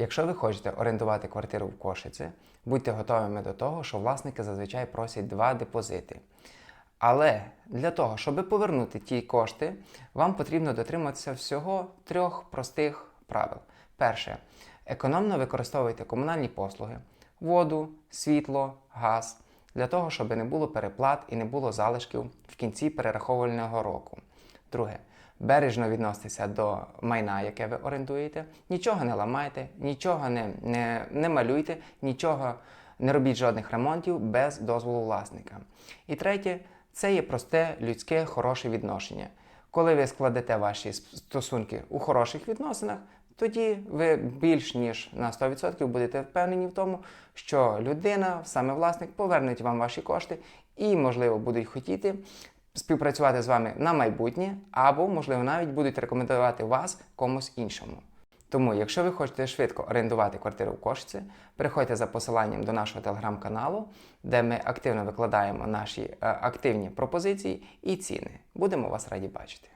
Якщо ви хочете орендувати квартиру в Кошиці, будьте готовими до того, що власники зазвичай просять два депозити. Але для того, щоб повернути ті кошти, вам потрібно дотриматися всього трьох простих правил. Перше, економно використовуйте комунальні послуги, воду, світло, газ, для того, щоб не було переплат і не було залишків в кінці перераховувального року. Друге, бережно відноситеся до майна, яке ви орендуєте, нічого не ламайте, нічого не, не, не малюйте, нічого не робіть жодних ремонтів без дозволу власника. І третє, це є просте людське хороше відношення. Коли ви складете ваші стосунки у хороших відносинах, тоді ви більш ніж на 100% будете впевнені в тому, що людина, саме власник, поверне вам ваші кошти і, можливо, будуть хотіти співпрацювати з вами на майбутнє, або, можливо, навіть будуть рекомендувати вас комусь іншому. Тому, якщо ви хочете швидко орендувати квартиру в Кошці, переходьте за посиланням до нашого телеграм-каналу, де ми активно викладаємо наші е, активні пропозиції і ціни. Будемо вас раді бачити.